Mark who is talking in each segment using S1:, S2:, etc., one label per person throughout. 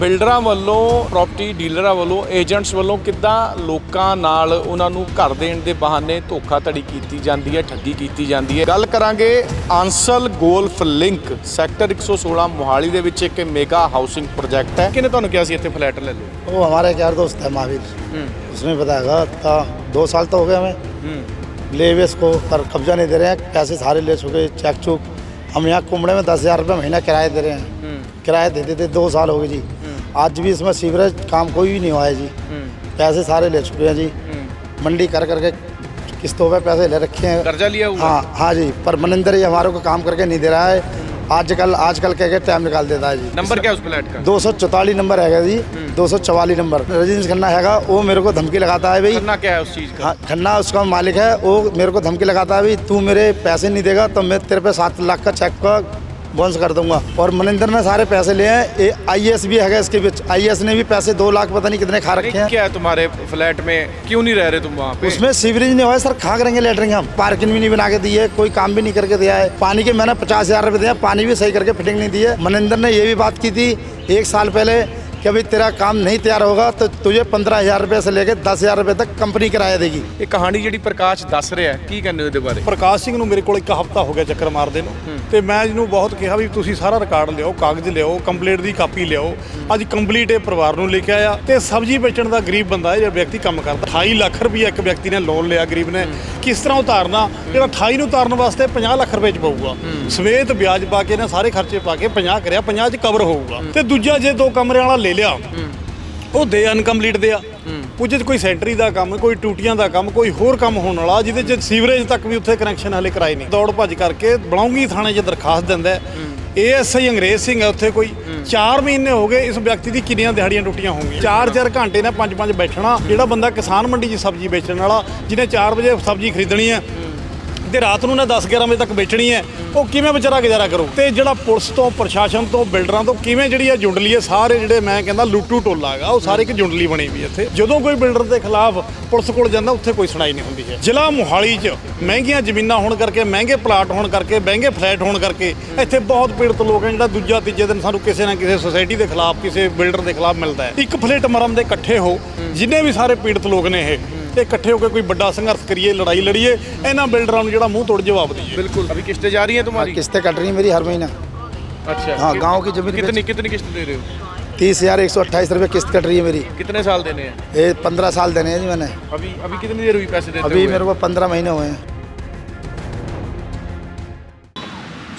S1: ਬਿਲਡਰਾਂ ਵੱਲੋਂ ਪ੍ਰਾਪਰਟੀ ਡੀਲਰਾਂ ਵੱਲੋਂ ਏਜੰਟਸ ਵੱਲੋਂ ਕਿੱਦਾਂ ਲੋਕਾਂ ਨਾਲ ਉਹਨਾਂ ਨੂੰ ਘਰ ਦੇਣ ਦੇ ਬਹਾਨੇ ਧੋਖਾਧੜੀ ਕੀਤੀ ਜਾਂਦੀ ਹੈ ਠੱਗੀ ਕੀਤੀ ਜਾਂਦੀ ਹੈ ਗੱਲ ਕਰਾਂਗੇ Ansal golf link sector 116 Mohali ਦੇ ਵਿੱਚ ਇੱਕ ਮੇਗਾ ਹਾਊਸਿੰਗ ਪ੍ਰੋਜੈਕਟ ਹੈ ਕਿਹਨੇ ਤੁਹਾਨੂੰ ਕਿਹਾ ਸੀ ਇੱਥੇ ਫਲੈਟ ਲੈ ਲਓ
S2: वो हमारा एक यार दोस्त है महावीर
S1: ਹੂੰ
S2: उसमें बताएगा था दो साल तो हो गए हमें
S1: ਹੂੰ
S2: ले हुए इसको पर कब्जा नहीं दे रहे हैं पैसे सारे ले चुके चेक चुक हम यहाँ कुमड़े में दस हज़ार रुपये महीना किराया दे रहे हैं
S1: ਹੂੰ
S2: किराया देते थे दो साल हो गए जी आज भी इसमें सीवरेज काम कोई भी नहीं हुआ है जी।
S1: हम्म।
S2: पैसे सारे ले चुके हैं जी।
S1: हम्म।
S2: मंडी कर करके किस्तों पे पैसे ले रखे हैं।
S1: कर्जा लिया हुआ?
S2: हाँ हाँ जी पर मनिंदर ही हमारे को काम करके नहीं दे रहा है। आजकल आजकल कह के टाइम निकाल देता है जी।
S1: नंबर क्या उस फ्लैट का?
S2: दो सौ चौतालीस नंबर है जी। हम्म। दो सौ चवालीस नंबर। रजनीश खन्ना है वो मेरे को धमकी लगाता है भाई।
S1: खन्ना क्या है उस चीज़ का?
S2: हाँ, खन्ना उसका मालिक है वो मेरे को धमकी लगाता है भाई तू मेरे पैसे नहीं देगा तो मैं तेरे पे सात लाख का चेक का बोनस कर दूँगा। और मनिंदर ने सारे पैसे लिए हैं। आई एस भी है इसके बीच। आई एस ने भी पैसे दो लाख पता नहीं कितने खा रखे हैं।
S1: क्या है तुम्हारे फ्लैट में? क्यों नहीं रह रहे तुम वहाँ पे?
S2: उसमें सीवरेज नहीं हुआ है सर खा करेंगे लेटरिंग हम। पार्किंग भी नहीं बना के दी है कोई काम भी नहीं करके दिया है। पानी के मैंने पचास हज़ार रुपये दिया पानी भी सही करके फिटिंग नहीं दी है। मनिंदर ने ये भी बात की थी एक साल पहले कि अभी तेरा काम नहीं तैयार होगा तो तुझे पंद्रह हजार रुपये से लेके दस हजार रुपये तक कंपनी किराया देगी
S1: ਇਹ ਕਹਾਣੀ ਜਿਹੜੀ ਪ੍ਰਕਾਸ਼ ਦੱਸ ਰਿਹਾ ਹੈ, ਕੀ ਕਹਿੰਦੇ ਹੋ ਇਹਦੇ ਬਾਰੇ
S3: ਪ੍ਰਕਾਸ਼ ਸਿੰਘ ਨੂੰ ਮੇਰੇ ਕੋਲ ਇੱਕ ਹਫਤਾ ਹੋ ਗਿਆ ਚੱਕਰ ਮਾਰਦੇ ਨੂੰ ਤੇ ਮੈਂ ਇਹਨੂੰ ਬਹੁਤ ਕਿਹਾ ਵੀ ਤੁਸੀਂ ਸਾਰਾ ਰਿਕਾਰਡ ਲਿਆਓ ਕਾਗਜ਼ ਲਿਆਓ ਕੰਪਲੀਟ ਦੀ ਕਾਪੀ ਲਿਆਓ ਅੱਜ ਕੰਪਲੀਟ ਇਹ ਪਰਿਵਾਰ ਨੂੰ ਲਿਖਿਆ ਆ ਤੇ ਸਬਜ਼ੀ ਵੇਚਣ ਦਾ ਗਰੀਬ ਬੰਦਾ ਹੈ ਜਿਹੜਾ ਵਿਅਕਤੀ ਕੰਮ ਕਰਦਾ 28 ਲੱਖ ਰੁਪਏ ਇੱਕ ਵਿਅਕਤੀ ਨੇ ਲੋਨ ਲਿਆ ਗਰੀਬ ਨੇ ਕਿਸ ਤਰ੍ਹਾਂ ਉਤਾਰਨਾ ਜਿਹੜਾ 28 ਨੂੰ ਉਤਾਰਨ ਵਾਸਤੇ 50 ਲੱਖ ਰੁਪਏ ਚ ਪਊਗਾ ਸਮੇਤ ਵਿਆਜ ਪਾ ਕੇ ਨੇ ਸਾਰੇ ਖਰਚੇ ਪਾ ਕੇ 50 ਕਰਿਆ 50 ਚ ਕਵਰ ਹੋਊਗਾ ਤੇ ਦੂਜਾ ਜੇ ਦੋ ਕਮਰਿਆਂ ਵਾਲਾ ਲੈ ਲਿਆ। ਉਹ ਦੇ ਅਨਕੰਪਲੀਟ ਦੇ ਆ। 'ਚ ਕੋਈ ਸੈਂਟਰੀ ਦਾ ਕੰਮ ਕੋਈ ਟੂਟੀਆਂ ਦਾ ਕੰਮ ਕੋਈ ਹੋਰ ਕੰਮ ਹੋਣ ਵਾਲਾ ਜਿਹਦੇ 'ਚ ਸੀਵਰੇਜ ਤੱਕ ਵੀ ਉੱਥੇ ਕਨੈਕਸ਼ਨ ਹਲੇ ਕਰਾਏ ਨਹੀਂ। ਦੌੜ ਭੱਜ ਕਰਕੇ ਬਲੌਂਗੀ ਥਾਣੇ 'ਚ ਦਰਖਾਸਤ ਦਿੰਦਾ ਏਐਸਆਈ ਅੰਗਰੇਜ਼ ਸਿੰਘ ਹੈ ਉੱਥੇ ਕੋਈ। 4 ਮਹੀਨੇ ਹੋ ਗਏ ਇਸ ਵਿਅਕਤੀ ਦੀ ਕਿੰਨੀਆਂ ਦਿਹਾੜੀਆਂ ਟੁੱਟੀਆਂ ਹੋਣਗੀਆਂ। 4-4 ਘੰਟੇ ਨਾਲ 5-5 ਬੈਠਣਾ। ਜਿਹੜਾ ਬੰਦਾ ਕਿਸਾਨ ਮੰਡੀ 'ਚ ਸਬਜ਼ੀ ਵੇਚਣ ਵਾਲਾ ਜਿਹਨੇ 4 ਵਜੇ ਸਬਜ਼ੀ ਖਰੀਦਣੀ ਹੈ। ਤੇ ਰਾਤ ਨੂੰ ਨਾ 10-11 ਵਜੇ ਤੱਕ ਵੇਚਣੀ ਹੈ, ਉਹ ਕਿਵੇਂ ਵਿਚਾਰਾ ਗੁਜ਼ਾਰਾ ਕਰੂ? ਤੇ ਜਿਹੜਾ ਪੁਲਿਸ ਤੋਂ, ਪ੍ਰਸ਼ਾਸਨ ਤੋਂ, ਬਿਲਡਰਾਂ ਤੋਂ ਕਿਵੇਂ ਜਿਹੜੀ ਆ ਜੁੰਡਲੀ ਹੈ ਸਾਰੇ ਜਿਹੜੇ ਮੈਂ ਕਹਿੰਦਾ ਲੁੱਟੂ ਟੋਲਾ ਹੈਗਾ, ਉਹ ਸਾਰੇ ਇੱਕ ਜੁੰਡਲੀ ਬਣੀ ਵੀ ਇੱਥੇ। ਜਦੋਂ ਕੋਈ ਬਿਲਡਰ ਦੇ ਖਿਲਾਫ ਪੁਲਿਸ ਕੋਲ ਜਾਂਦਾ, ਉੱਥੇ ਕੋਈ ਸੁਣਾਈ ਨਹੀਂ ਹੁੰਦੀ ਹੈ। ਜ਼ਿਲ੍ਹਾ ਮੋਹਾਲੀ 'ਚ ਮਹਿੰਗੀਆਂ ਜ਼ਮੀਨਾਂ ਹੋਣ ਕਰਕੇ, ਮਹਿੰਗੇ ਪਲਾਟ ਹੋਣ ਕਰਕੇ, ਮਹਿੰਗੇ ਫਲੈਟ ਹੋਣ ਕਰਕੇ, ਇੱਥੇ ਬਹੁਤ ਪੀੜਤ ਲੋਕ ਹੈ ਜਿਹੜਾ ਦੂਜਾ, ਤੀਜੇ ਦਿਨ ਸਾਨੂੰ ਕਿਸੇ ਨਾ ਕਿਸੇ ਸੁਸਾਇਟੀ ਦੇ ਖਿਲਾਫ, ਕਿਸੇ ਬਿਲਡਰ ਦੇ ਖਿਲਾਫ ਮਿਲਦਾ ਹੈ। ਇੱਕ ਫਲੈਟ ਮਰਮ ਦੇ ਇਕੱਠੇ ਹੋ, ਜਿੰਨੇ ਵੀ ਸਾਰੇ ਪੀੜਤ ਲੋਕ ਨੇ ਇਹ ਇਹ ਇਕੱਠੇ ਹੋ ਕੇ ਕੋਈ ਵੱਡਾ ਸੰਘਰਸ਼ ਕਰੀਏ ਲੜਾਈ ਲੜੀਏ ਇਹਨਾਂ ਬਿਲਡਰਾਂ ਨੂੰ ਜਿਹੜਾ ਮੂੰਹ ਤੋੜ ਜਵਾਬ ਦਈਏ
S1: बिल्कुल अभी किस्तें जा रही हैं तुम्हारी
S2: किस्तें कट रही हैं मेरी हर महीना
S1: अच्छा
S2: हाँ,
S1: कि-
S2: गाँव की जमीन
S1: कितनी कितनी किस्त दे रहे हो
S2: तीस हजार एक सौ अट्ठाईस रुपये किस्त कट रही है मेरी
S1: कितने साल देने हैं
S2: ये पंद्रह साल देने हैं जी मैंने
S1: अभी अभी कितनी देर हुई पैसे देते
S2: अभी
S1: हुए?
S2: मेरे को पंद्रह महीने हुए हैं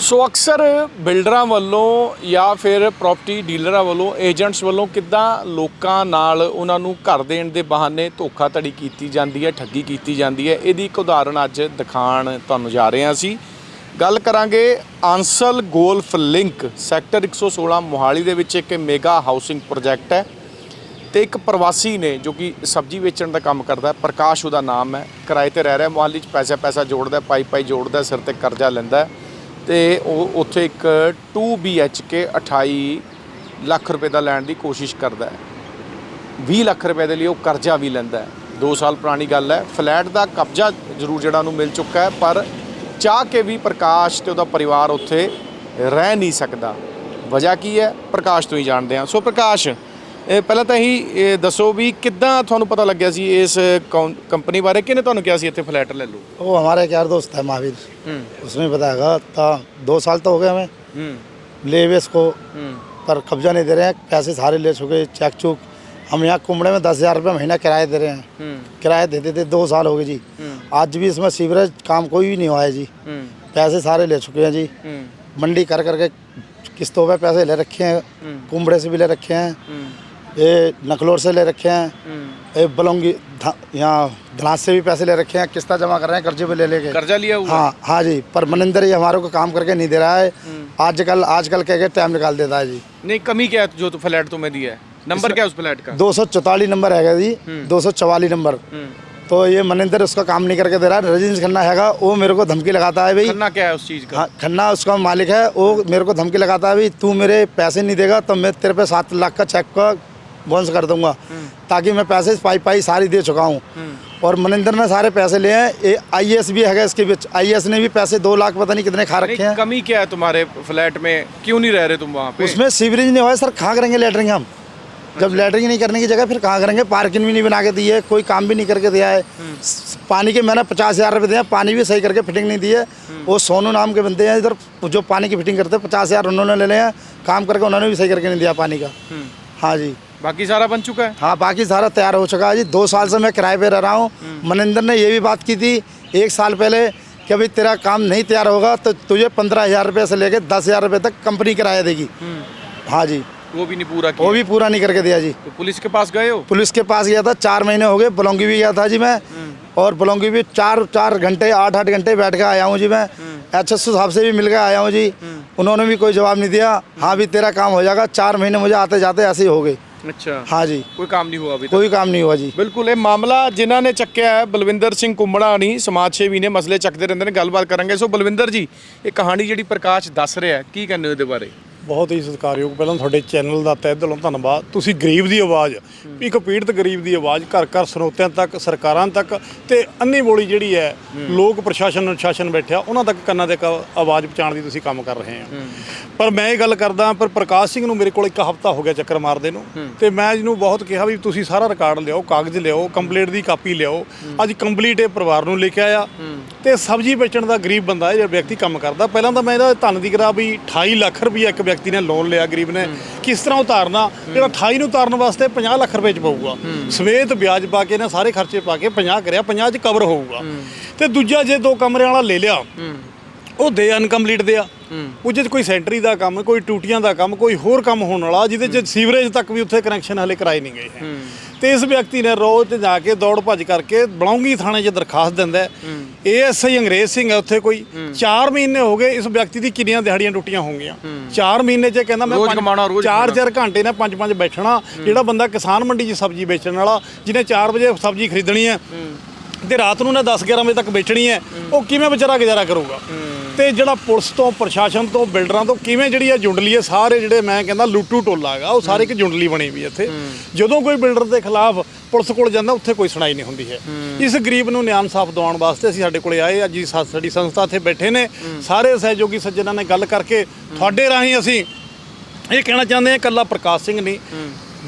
S1: ਸੋ ਅਕਸਰ ਬਿਲਡਰਾਂ ਵੱਲੋਂ ਜਾਂ ਫਿਰ ਪ੍ਰਾਪਰਟੀ ਡੀਲਰਾਂ ਵੱਲੋਂ ਏਜੰਟਸ ਵੱਲੋਂ ਕਿੱਦਾਂ ਲੋਕਾਂ ਨਾਲ ਉਹਨਾਂ ਨੂੰ ਘਰ ਦੇਣ ਦੇ ਬਹਾਨੇ ਧੋਖਾਧੜੀ ਕੀਤੀ ਜਾਂਦੀ ਹੈ, ਠੱਗੀ ਕੀਤੀ ਜਾਂਦੀ ਹੈ, ਇਹਦੀ ਇੱਕ ਉਦਾਹਰਣ ਅੱਜ ਦਿਖਾਣ ਤੁਹਾਨੂੰ ਜਾ ਰਹੇ ਹਾਂ ਅਸੀਂ। ਗੱਲ ਕਰਾਂਗੇ Ansal golf link, sector 116 Mohali ਦੇ ਵਿੱਚ ਇੱਕ ਮੇਗਾ ਹਾਊਸਿੰਗ ਪ੍ਰੋਜੈਕਟ ਹੈ ਤੇ ਇੱਕ ਪ੍ਰਵਾਸੀ ਨੇ ਜੋ ਕਿ ਸਬਜ਼ੀ ਵੇਚਣ ਦਾ ਕੰਮ ਕਰਦਾ ਹੈ, ਪ੍ਰਕਾਸ਼ ਉਹਦਾ ਨਾਮ ਹੈ, ਕਿਰਾਏ ਤੇ ਰਹਿ ਰਿਹਾ, ਮੋਹਾਲੀ 'ਚ ਪੈਸਾ ਪੈਸਾ ਜੋੜਦਾ ਪਾਈ ਪਾਈ ਜੋੜਦਾ ਸਿਰ ਤੇ ਕਰਜ਼ਾ ਲੈਂਦਾ ਹੈ। ਤੇ ਉਹ ਉੱਥੇ ਇੱਕ 2 BHK 28 ਲੱਖ ਰੁਪਏ ਦਾ ਲੈਣ ਦੀ ਕੋਸ਼ਿਸ਼ ਕਰਦਾ ਹੈ। 20 ਲੱਖ ਰੁਪਏ ਦੇ ਲਈ ਉਹ ਕਰਜ਼ਾ ਵੀ ਲੈਂਦਾ ਹੈ। 2 ਸਾਲ ਪੁਰਾਣੀ ਗੱਲ ਹੈ। ਫਲੈਟ ਦਾ ਕਬਜ਼ਾ ਜ਼ਰੂਰ ਜਿਹੜਾ ਉਹਨੂੰ ਮਿਲ ਚੁੱਕਾ ਹੈ, ਪਰ ਚਾਹ ਕੇ ਵੀ ਪ੍ਰਕਾਸ਼ ਤੇ ਉਹਦਾ ਪਰਿਵਾਰ ਉੱਥੇ ਰਹਿ ਨਹੀਂ ਸਕਦਾ। ਵਜ੍ਹਾ ਕੀ ਹੈ? ਪ੍ਰਕਾਸ਼ ਤੋਂ ਹੀ ਜਾਣਦੇ ਹਾਂ। ਸੋ ਪ੍ਰਕਾਸ਼ ਪਹਿਲਾਂ ਤਾਂ ਹੀ ਇਹ ਦੱਸੋ ਵੀ ਕਿੱਦਾਂ ਤੁਹਾਨੂੰ ਪਤਾ ਲੱਗਿਆ ਸੀ ਇਸ ਕੌਨ- ਕੰਪਨੀ ਬਾਰੇ ਕਿਹਨੇ ਤੁਹਾਨੂੰ ਕਿਹਾ ਸੀ ਇੱਥੇ ਫਲੈਟ ਲੈ ਲਓ
S2: वो हमारा एक यार दोस्त है महावीर
S1: ਹੂੰ
S2: उसमें बताएगा था दो साल तो हो गए हमें
S1: ਹੂੰ
S2: ले हुए इसको
S1: ਹੂੰ
S2: पर कब्जा नहीं दे रहे हैं पैसे सारे ले चुके चेक चुक हम यहाँ कुमड़े में दस हजार रुपये महीना किराया दे रहे हैं
S1: ਹੂੰ
S2: किराया देते थे दो साल हो गए जी आज भी इसमें सीवरेज काम कोई भी नहीं हुआ है जी
S1: ਹੂੰ
S2: पैसे सारे ले चुके हैं जी
S1: ਹੂੰ
S2: मंडी कर करके किस्तों पे पैसे ले रखे हैं कुमड़े से भी ले रखे हैं
S1: ਹੂੰ
S2: ये नकलोर से ले रखे हैं। ये बलौंगी यहाँ धनास से भी पैसे ले रखे हैं किस्ता जमा कर रहे हैं कर्जे पे ले लेके।
S1: कर्जा लिया हुआ
S2: हाँ? हाँ जी पर मनिंदर ये हमारे को काम करके नहीं दे रहा है। आजकल आजकल कह के टाइम निकाल देता है जी।
S1: नहीं कमी क्या है जो तो फ्लैट तुम्हें दिया है? नंबर क्या है उस फ्लैट का?
S2: दो सौ चौतालीस नंबर हैगा जी दो सौ चवालीस नंबर।
S1: हम्म।
S2: तो ये मनिंदर उसका काम नहीं करके दे रहा है रजनीश खन्ना हैगा वो मेरे को धमकी लगाता है भाई।
S1: करना क्या है उस चीज़ का?
S2: हाँ खन्ना उसका मालिक है वो मेरे को धमकी लगाता है भाई तू मेरे पैसे नहीं देगा तो मैं तेरे पे सात लाख का चेक का बोनस कर दूँगा। ताकि मैं पैसे पाई पाई सारी दे चुका हूँ। और मनिंदर ने सारे पैसे लिए हैं। आई एस भी है इसके बीच। आई एस ने भी पैसे दो लाख पता नहीं कितने खा रखे हैं।
S1: कमी क्या है तुम्हारे फ्लैट में? क्यों नहीं रह रहे तुम वहाँ पे?
S2: उसमें सीवरेज नहीं हुआ है सर कहाँ करेंगे लेटरिंग हम? जब लेटरिंग नहीं करने की जगह फिर कहाँ करेंगे? पार्किंग भी नहीं बना के दी है कोई काम भी नहीं करके दिया है। पानी के मैंने पचास हज़ार रुपये दिए पानी भी सही करके फिटिंग नहीं दी है वो सोनू नाम के बंदे हैं इधर जो पानी की फिटिंग करते हैं पचास हज़ार उन्होंने ले लिया काम करके उन्होंने भी सही करके नहीं दिया पानी का। हाँ जी।
S4: बाकी सारा बन चुका है?
S2: हाँ बाकी सारा तैयार हो चुका है जी। दो साल से मैं किराए पे रह रहा हूँ। हम्म। मनिंदर ने ये भी बात की थी एक साल पहले कि अभी तेरा काम नहीं तैयार होगा तो तुझे पंद्रह हज़ार रुपये से लेकर दस हज़ार रुपये तक कंपनी किराया देगी। हम्म। हाँ जी।
S4: वो भी नहीं पूरा किया।
S2: वो भी पूरा नहीं करके दिया जी।
S4: तो पुलिस के पास गए हो?
S2: पुलिस के पास गया था चार महीने हो गए बलोंगी भी गया था जी मैं। हम्म। और बलोंगी भी चार चार घंटे आठ आठ घंटे बैठ कर आया हूँ जी मैं। एच एस साहब से भी मिल कर आया हूँ जी। उन्होंने भी कोई जवाब नहीं दिया। हाँ भी तेरा काम हो जाएगा चार महीने मुझे आते जाते ऐसे ही हो गई
S4: ਅੱਛਾ
S2: हाँ जी
S4: ਕੋਈ ਕੰਮ ਨਹੀਂ हुआ अभी तक
S2: कोई काम नहीं हुआ जी
S4: ਬਿਲਕੁਲ ਇਹ ਮਾਮਲਾ ਜਿਨ੍ਹਾਂ ਨੇ ਚੱਕਿਆ ਹੈ ਬਲਵਿੰਦਰ ਸਿੰਘ ਕੁੰਮੜਾ ਨਹੀਂ ਸਮਾਜ ਸੇਵੀ ਨੇ ਮਸਲੇ ਚੱਕਦੇ ਰਹਿੰਦੇ ਨੇ ਗੱਲਬਾਤ ਕਰਾਂਗੇ ਸੋ ਬਲਵਿੰਦਰ ਜੀ ਇਹ ਕਹਾਣੀ ਜਿਹੜੀ ਪ੍ਰਕਾਸ਼ ਦੱਸ ਰਿਹਾ ਹੈ, ਕੀ ਕਹਿੰਦੇ ਹੋ ਇਹਦੇ ਬਾਰੇ
S3: ਬਹੁਤ ਹੀ ਸਤਿਕਾਰਯੋਗ ਪਹਿਲਾਂ ਤੁਹਾਡੇ ਚੈਨਲ ਦਾ ਤਹਿ ਦਿਲੋਂ ਧੰਨਵਾਦ। ਤੁਸੀਂ ਗਰੀਬ ਦੀ ਆਵਾਜ਼ ਇੱਕ ਪੀੜਤ ਗਰੀਬ ਦੀ ਆਵਾਜ਼ ਘਰ ਘਰ ਸਰੋਤਿਆਂ ਤੱਕ ਸਰਕਾਰਾਂ ਤੱਕ ਤੇ ਅੰਨੀ ਬੋਲੀ ਜਿਹੜੀ ਹੈ ਲੋਕ ਪ੍ਰਸ਼ਾਸਨ ਅਨੁਸ਼ਾਸਨ ਬੈਠਿਆ ਉਹਨਾਂ ਤੱਕ ਕੰਨਾਂ ਦੇ ਆਵਾਜ਼ ਪਹੁੰਚਾਉਣ ਦੀ ਤੁਸੀਂ ਕੰਮ ਕਰ ਰਹੇ ਹੋ। ਪਰ ਮੈਂ ਇਹ ਗੱਲ ਕਰਦਾ ਪਰ ਪ੍ਰਕਾਸ਼ ਸਿੰਘ ਨੂੰ ਮੇਰੇ ਕੋਲ ਇੱਕ ਹਫਤਾ ਹੋ ਗਿਆ ਚੱਕਰ ਮਾਰਦੇ ਨੂੰ ਤੇ ਮੈਂ ਇਹਨੂੰ ਬਹੁਤ ਕਿਹਾ ਵੀ ਤੁਸੀਂ ਸਾਰਾ ਰਿਕਾਰਡ ਲਿਆਓ ਕਾਗਜ਼ ਲਿਆਓ ਕੰਪਲੀਟ ਦੀ ਕਾਪੀ ਲਿਆਓ। ਅੱਜ ਕੰਪਲੀਟ ਇਹ ਪਰਿਵਾਰ ਨੂੰ ਲੈ ਕੇ ਆਇਆ ਤੇ ਸਬਜ਼ੀ ਵੇਚਣ ਦਾ ਗਰੀਬ ਬੰਦਾ ਹੈ ਜਿਹੜਾ ਵਿਅਕਤੀ ਕੰਮ ਕਰਦਾ। ਪਹਿਲਾਂ ਤਾਂ ਮੈਂ ਇਹਦਾ ਧੰਨ ਦੀ ਕਰਾ ਵੀ 28 ਲੱਖ ਰੁਪਈਆ ਇੱਕ ਵਿਅਕਤੀ ਨੇ ਲੋਨ ਲਿਆ, ਗਰੀਬ ਨੇ, ਕਿਸ ਤਰ੍ਹਾਂ ਉਤਾਰਨਾ? ਜਿਹੜਾ 28 ਨੂੰ ਉਤਾਰਨ ਵਾਸਤੇ 50 ਲੱਖ ਰੁਪਏ ਚ ਪਊਗਾ। ਸਮੇਤ ਵਿਆਜ ਪਾ ਕੇ ਨਾ ਸਾਰੇ ਖਰਚੇ ਪਾ ਕੇ 50 ਕਰਿਆ 50 ਚ ਕਵਰ ਹੋਊਗਾ। ਤੇ ਦੂਜਾ ਜੇ ਦੋ ਕਮਰੇ ਵਾਲਾ ਲੈ ਲਿਆ ਉਹ ਦੇ ਅਨਕੰਪਲੀਟ ਦੇ ਆ। ਉਹ 'ਚ ਕੋਈ ਸੈਂਟਰੀ ਦਾ ਕੰਮ ਕੋਈ ਟੂਟੀਆਂ ਦਾ ਕੰਮ ਕੋਈ ਹੋਰ ਕੰਮ ਹੋਣ ਵਾਲਾ ਜਿਹਦੇ ਚ ਸੀਵਰੇਜ ਤੱਕ ਵੀ ਉੱਥੇ ਕਨੈਕਸ਼ਨ ਹਲੇ ਕਰਾਏ ਨਹੀਂ ਗਏ ਹੈ। ਤੇ ਇਸ ਵਿਅਕਤੀ ਨੇ ਰੋਜ਼ ਤੇ ਜਾ ਕੇ ਦੌੜ ਭੱਜ ਕਰਕੇ ਬਲੌਂਗੀ ਥਾਣੇ 'ਚ ਦਰਖਾਸਤ ਦਿੰਦਾ ਏਐਸਆਈ ਅੰਗਰੇਜ਼ ਸਿੰਘ ਹੈ ਉੱਥੇ ਕੋਈ। 4 ਮਹੀਨੇ ਹੋ ਗਏ ਇਸ ਵਿਅਕਤੀ ਦੀ ਕਿੰਨੀਆਂ ਦਿਹਾੜੀਆਂ ਟੁੱਟੀਆਂ ਹੋਣਗੀਆਂ। 4 ਮਹੀਨੇ 'ਚ ਕਹਿੰਦਾ ਮੈਂ
S4: ਰੋਜ਼
S3: ਪੰਜ-
S4: ਕਮਾਉਣਾ, ਰੋਜ਼
S3: ਚਾਰ
S4: ਕਮਾਉਣਾ।
S3: ਚਾਰ ਘੰਟੇ ਨਾਲ ਪੰਜ ਪੰਜ ਬੈਠਣਾ। ਜਿਹੜਾ ਬੰਦਾ ਕਿਸਾਨ ਮੰਡੀ 'ਚ ਸਬਜ਼ੀ ਵੇਚਣ ਵਾਲਾ ਜਿਹਨੇ 4 ਵਜੇ ਸਬਜ਼ੀ ਖਰੀਦਣੀ ਹੈ ਤੇ ਰਾਤ ਨੂੰ ਨੇ 10 11 ਵਜੇ ਤੱਕ ਵੇਚਣੀ ਹੈ ਉਹ ਕਿਵੇਂ ਵਿਚਾਰਾ ਗੁਜ਼ਾਰਾ ਕਰੂਗਾ? ਤੇ ਜਿਹੜਾ ਪੁਲਿਸ ਤੋਂ ਪ੍ਰਸ਼ਾਸਨ ਤੋਂ ਬਿਲਡਰਾਂ ਤੋਂ ਕਿਵੇਂ ਜਿਹੜੀ ਇਹ ਜੁੰਡਲੀ ਹੈ ਸਾਰੇ ਜਿਹੜੇ ਮੈਂ ਕਹਿੰਦਾ ਲੁੱਟੂ ਟੋਲਾ ਹੈਗਾ ਉਹ ਸਾਰੇ ਇੱਕ ਜੁੰਡਲੀ ਬਣੀ ਵੀ ਇੱਥੇ। ਜਦੋਂ ਕੋਈ ਬਿਲਡਰ ਦੇ ਖਿਲਾਫ ਪੁਲਿਸ ਕੋਲ ਜਾਂਦਾ ਉੱਥੇ ਕੋਈ ਸੁਣਾਈ ਨਹੀਂ ਹੁੰਦੀ ਹੈ। ਇਸ ਗਰੀਬ ਨੂੰ ਨਿਆਂ ਇਨਸਾਫ ਦਿਵਾਉਣ ਵਾਸਤੇ ਅਸੀਂ ਸਾਡੇ ਕੋਲੇ ਆਏ ਅੱਜ ਸਾਡੀ ਸੰਸਥਾ ਇੱਥੇ ਬੈਠੇ ਨੇ। ਸਾਰੇ ਸਹਿਯੋਗੀ ਸੱਜਣਾਂ ਨੇ ਗੱਲ ਕਰਕੇ ਤੁਹਾਡੇ ਰਾਹੀਂ ਅਸੀਂ ਇਹ ਕਹਿਣਾ ਚਾਹੁੰਦੇ ਹਾਂ ਇਕੱਲਾ ਪ੍ਰਕਾਸ਼ ਸਿੰਘ ਨਹੀਂ।